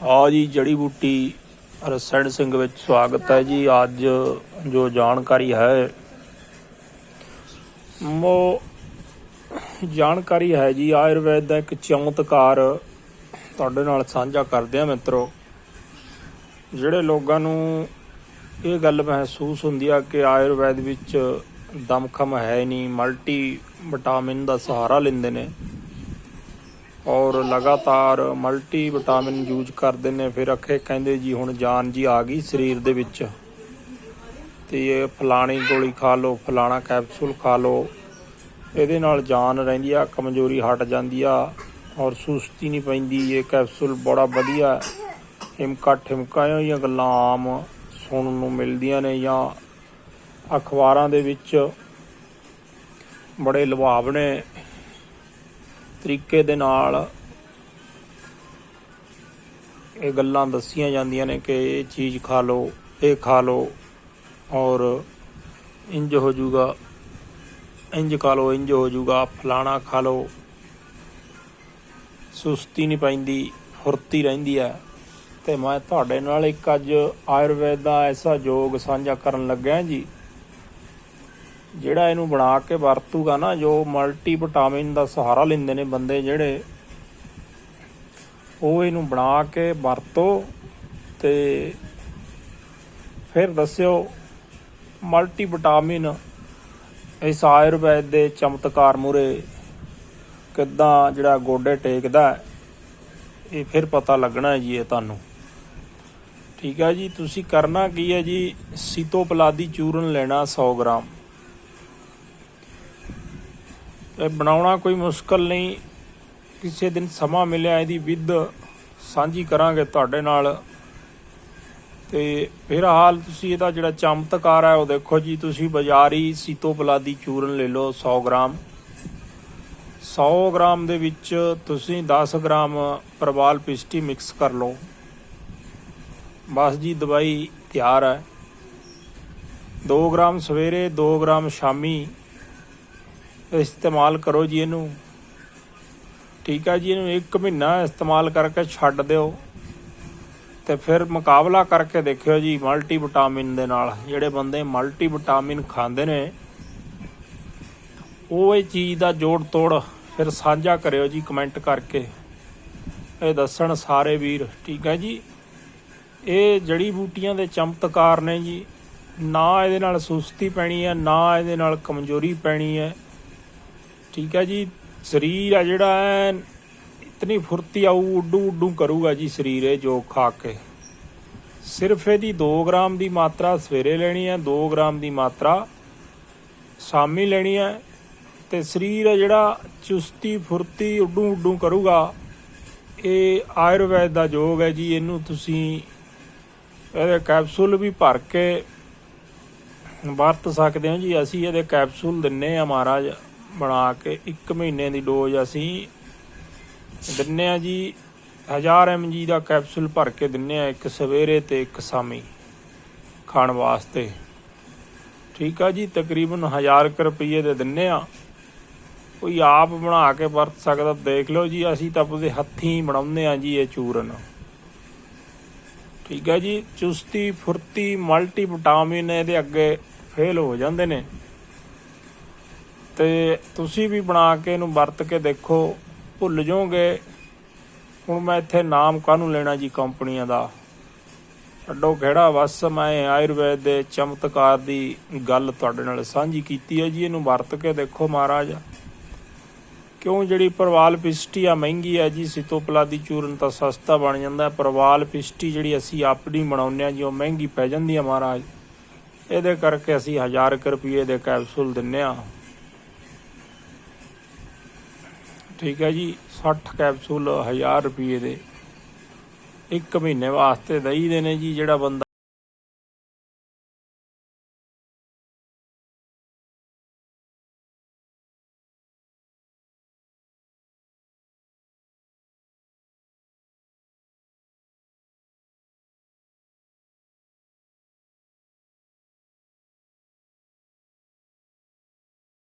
ਆ ਜੀ, ਜੜੀ ਬੂਟੀ ਰਸੈਂਡ ਸਿੰਘ ਵਿੱਚ ਸਵਾਗਤ ਹੈ ਜੀ। ਅੱਜ ਜੋ ਜਾਣਕਾਰੀ ਹੈ, ਮੋ ਜਾਣਕਾਰੀ ਹੈ ਜੀ, ਆਯੁਰਵੈਦ ਦਾ ਇੱਕ ਚਮਤਕਾਰ ਤੁਹਾਡੇ ਨਾਲ ਸਾਂਝਾ ਕਰਦੇ ਆ ਮਿੱਤਰੋ। ਜਿਹੜੇ ਲੋਕਾਂ ਨੂੰ ਇਹ ਗੱਲ ਮਹਿਸੂਸ ਹੁੰਦੀ ਆ ਕਿ ਆਯੁਰਵੈਦ ਵਿੱਚ ਦਮਖਮ ਹੈ ਨਹੀਂ ਮਲਟੀ ਵਿਟਾਮਿਨ ਦਾ ਸਹਾਰਾ ਲੈਂਦੇ ਨੇ ਔਰ ਲਗਾਤਾਰ ਮਲਟੀ ਵਿਟਾਮਿਨ ਯੂਜ਼ ਕਰਦੇ ਨੇ। ਫਿਰ ਅੱਖੇ ਕਹਿੰਦੇ ਜੀ, ਹੁਣ ਜਾਨ ਜੀ ਆ ਗਈ ਸਰੀਰ ਦੇ ਵਿੱਚ। ਤੇ ਇਹ ਫਲਾਣੀ ਗੋਲੀ ਖਾ ਲਓ, ਫਲਾਣਾ ਕੈਪਸੂਲ ਖਾ ਲਓ। ਇਹਦੇ ਨਾਲ ਜਾਨ ਰਹਿੰਦੀ ਆ, ਕਮਜ਼ੋਰੀ ਹਟ ਜਾਂਦੀ ਆ ਔਰ ਸੁਸਤੀ ਨਹੀਂ ਪੈਂਦੀ। ਇਹ ਕੈਪਸੂਲ ਬੜਾ ਵਧੀਆ ਹਿਮਕਾ ਠਿਮਕਾ ਇਹ ਗੱਲਾਂ ਆਮ ਸੁਣਨ ਨੂੰ ਮਿਲਦੀਆਂ ਨੇ ਜਾਂ ਅਖਬਾਰਾਂ ਦੇ ਵਿੱਚ ਬੜੇ ਲੁਭਾਵਣੇ ਤਰੀਕੇ ਦੇ ਨਾਲ ਇਹ ਗੱਲਾਂ ਦੱਸੀਆਂ ਜਾਂਦੀਆਂ ਨੇ ਕਿ ਇਹ ਚੀਜ਼ ਖਾ ਲਓ, ਇਹ ਖਾ ਲਓ ਔਰ ਇੰਜ ਹੋ ਜਾਊਗਾ ਇੰਜ ਖਾ ਲਓ ਇੰਜ ਹੋ ਜਾਊਗਾ, ਫਲਾਣਾ ਖਾ ਲਓ। ਸੁਸਤੀ ਨਹੀਂ ਪੈਂਦੀ, ਫੁਰਤੀ ਰਹਿੰਦੀ ਹੈ। ਤੇ ਮੈਂ ਤੁਹਾਡੇ ਨਾਲ ਇੱਕ ਅੱਜ ਆਯੁਰਵੇਦ ਦਾ ਐਸਾ ਯੋਗ ਸਾਂਝਾ ਕਰਨ ਲੱਗਿਆ ਜੀ। ਜਿਹੜਾ ਇਹਨੂੰ ਬਣਾ ਕੇ ਵਰਤੂਗਾ ਨਾ, ਜੋ ਮਲਟੀ ਵਿਟਾਮਿਨ ਦਾ ਸਹਾਰਾ ਲੈਂਦੇ ਨੇ ਬੰਦੇ ਜਿਹੜੇ, ਉਹ ਇਹਨੂੰ ਬਣਾ ਕੇ ਵਰਤੋ ਤੇ ਫਿਰ ਦੱਸਿਓ ਮਲਟੀ ਵਿਟਾਮਿਨ ਇਸ ਆਯੁਰਵੈਦ ਦੇ ਚਮਤਕਾਰ ਮੂਰੇ ਕਿੱਦਾਂ ਜਿਹੜਾ ਗੋਡੇ ਟੇਕਦਾ ਇਹ ਫਿਰ ਪਤਾ ਲੱਗਣਾ ਜੀ ਇਹ ਤੁਹਾਨੂੰ। ਠੀਕ ਹੈ ਜੀ, ਤੁਸੀਂ ਕਰਨਾ ਕੀ ਹੈ ਜੀ, ਸੀਤੋਪਲਾਦੀ ਚੂਰਨ ਲੈਣਾ 100 ਗ੍ਰਾਮ। ਇਹ ਬਣਾਉਣਾ ਕੋਈ ਮੁਸ਼ਕਲ ਨਹੀਂ। ਕਿਸੇ ਦਿਨ ਸਮਾਂ ਮਿਲਿਆ, ਇਹਦੀ ਵਿਧ ਸਾਂਝੀ ਕਰਾਂਗੇ ਤੁਹਾਡੇ ਨਾਲ। ਤੇ ਫਿਰ ਹਾਲ ਤੁਸੀਂ ਇਹਦਾ ਜਿਹੜਾ ਚਮਤਕਾਰ ਹੈ, ਉਹ ਦੇਖੋ ਜੀ, ਤੁਸੀਂ ਬਾਜ਼ਾਰੀ ਸੀਤੋਪਲਾਦੀ ਚੂਰਨ ਲੈ ਲਓ 100 ਗ੍ਰਾਮ। 100 ਗ੍ਰਾਮ ਦੇ ਵਿੱਚ ਤੁਸੀਂ 10 ਗ੍ਰਾਮ ਪ੍ਰਵਾਲ ਪਿਸਟੀ ਮਿਕਸ ਕਰ ਲਓ। ਬਸ ਜੀ, ਦਵਾਈ ਤਿਆਰ ਹੈ। 2 ਗ੍ਰਾਮ ਸਵੇਰੇ 2 ਗ੍ਰਾਮ ਸ਼ਾਮੀ। ਇਸਤੇਮਾਲ ਕਰੋ ਜੀ ਇਹਨੂੰ। ਠੀਕ ਹੈ ਜੀ, ਇਹਨੂੰ ਇੱਕ ਮਹੀਨਾ ਇਸਤੇਮਾਲ ਕਰਕੇ ਛੱਡ ਦਿਓ। ਤੇ ਫਿਰ ਮੁਕਾਬਲਾ ਕਰਕੇ ਦੇਖਿਓ ਜੀ ਮਲਟੀ ਵਿਟਾਮਿਨ ਦੇ ਨਾਲ। ਜਿਹੜੇ ਬੰਦੇ ਮਲਟੀ ਵਿਟਾਮਿਨ ਖਾਂਦੇ ਨੇ, ਉਹ ਇਹ ਚੀਜ਼ ਦਾ ਜੋੜ ਤੋੜ ਫਿਰ ਸਾਂਝਾ ਕਰਿਓ ਜੀ, ਕਮੈਂਟ ਕਰਕੇ। ਇਹ ਦੱਸਣ ਸਾਰੇ ਵੀਰ, ਠੀਕ ਹੈ ਜੀ। ਇਹ ਜੜੀ ਬੂਟੀਆਂ ਦੇ ਚਮਤਕਾਰ ਨੇ ਜੀ। ਨਾ ਇਹਦੇ ਨਾਲ ਸੁਸਤੀ ਪੈਣੀ ਹੈ, ਨਾ ਇਹਦੇ ਨਾਲ ਕਮਜ਼ੋਰੀ ਪੈਣੀ ਹੈ। ਠੀਕ ਹੈ ਜੀ, ਸਰੀਰ ਆ ਜਿਹੜਾ ਹੈ ਇਤਨੀ ਫੁਰਤੀ ਆਊ, ਉੱਡੂ ਉੱਡੂ ਕਰੂਗਾ ਜੀ ਸਰੀਰ ਇਹ ਜੋ ਖਾ ਕੇ। ਸਿਰਫ ਇਹਦੀ 2 ਗ੍ਰਾਮ ਦੀ ਮਾਤਰਾ ਸਵੇਰੇ ਲੈਣੀ ਹੈ 2 ਗ੍ਰਾਮ ਦੀ ਮਾਤਰਾ ਸ਼ਾਮੀ ਲੈਣੀ ਹੈ ਤੇ ਸਰੀਰ ਆ ਜਿਹੜਾ ਚੁਸਤੀ, ਫੁਰਤੀ, ਉੱਡੂ ਉੱਡੂ ਕਰੂਗਾ, ਇਹ ਆਯੁਰਵੈਦ ਦਾ ਯੋਗ ਹੈ ਜੀ, ਇਹਨੂੰ ਤੁਸੀਂ ਇਹਦੇ ਕੈਪਸੂਲ ਵੀ ਭਰ ਕੇ ਵਰਤ ਸਕਦੇ ਹੋ ਜੀ, ਅਸੀਂ ਇਹਦੇ ਕੈਪਸੂਲ ਦਿੰਨੇ ਆ ਮਹਾਰਾਜ। ਬਣਾ ਕੇ 1 ਮਹੀਨੇ ਦੀ ਡੋਜ਼ ਅਸੀਂ ਦਿੰਨੇ ਆ ਜੀ 1000 mg ਦਾ ਕੈਪਸੂਲ ਭਰ ਕੇ ਦਿੰਨੇ ਆ ਇੱਕ ਸਵੇਰੇ ਤੇ ਇੱਕ ਸ਼ਾਮੀ ਖਾਣ ਵਾਸਤੇ। ਠੀਕ ਆ ਜੀ, ਤਕਰੀਬਨ 1000 ਕੁ ਰੁਪਏ ਦੇ ਦਿੰਨੇ ਆ। ਕੋਈ ਆਪ ਬਣਾ ਕੇ ਵਰਤ ਸਕਦਾ, ਦੇਖ ਲਓ ਜੀ, ਅਸੀਂ ਤਾਂ ਉਹਦੇ ਹੱਥੀਂ ਬਣਾਉਂਦੇ ਆ ਜੀ ਇਹ ਚੂਰਨ। ਠੀਕ ਹੈ ਜੀ, ਚੁਸਤੀ, ਫੁਰਤੀ ਮਲਟੀ ਵਿਟਾਮਿਨ ਇਹਦੇ ਅੱਗੇ ਫੇਲ ਹੋ ਜਾਂਦੇ ਨੇ। ਤੇ ਤੁਸੀਂ ਵੀ ਬਣਾ ਕੇ ਇਹਨੂੰ ਵਰਤ ਕੇ ਦੇਖੋ, ਭੁੱਲ ਜਾਓਗੇ। ਹੁਣ ਮੈਂ ਇੱਥੇ ਨਾਮ ਕਾਹਨੂੰ ਲੈਣਾ ਜੀ ਕੰਪਨੀਆਂ ਦਾ? ਛੱਡੋ ਖੇੜਾ, ਬਸ ਮੈਂ ਆਯੁਰਵੈਦ ਦੇ ਚਮਤਕਾਰ ਦੀ ਗੱਲ ਤੁਹਾਡੇ ਨਾਲ ਸਾਂਝੀ ਕੀਤੀ ਹੈ ਜੀ, ਇਹਨੂੰ ਵਰਤ ਕੇ ਦੇਖੋ ਮਹਾਰਾਜ। ਕਿਉਂ ਜਿਹੜੀ ਪਰਵਾਲ ਪਿਸਟੀ ਆ, ਮਹਿੰਗੀ ਆ ਜੀ, ਸਿਤੋਪਲਾਦੀ ਚੂਰਨ ਤਾਂ ਸਸਤਾ ਬਣ ਜਾਂਦਾ। ਪਰਵਾਲ ਪਿਸਟੀ ਜਿਹੜੀ ਅਸੀਂ ਆਪਣੀ ਬਣਾਉਂਦੇ ਆ ਜੀ, ਉਹ ਮਹਿੰਗੀ ਪੈ ਜਾਂਦੀ ਆ ਮਹਾਰਾਜ। ਇਹਦੇ ਕਰਕੇ ਅਸੀਂ 1000 ਕੁ ਰੁਪਏ ਦੇ ਕੈਪਸੂਲ ਦਿੰਨੇ ਆ। ਠੀਕ ਹੈ ਜੀ 60 ਕੈਪਸੂਲ 1000 ਰੁਪਏ ਦੇ। ਇੱਕ ਮਹੀਨੇ ਵਾਸਤੇ ਦਈ ਦੇ ਨੇ ਜੀ ਜਿਹੜਾ ਬੰਦਾ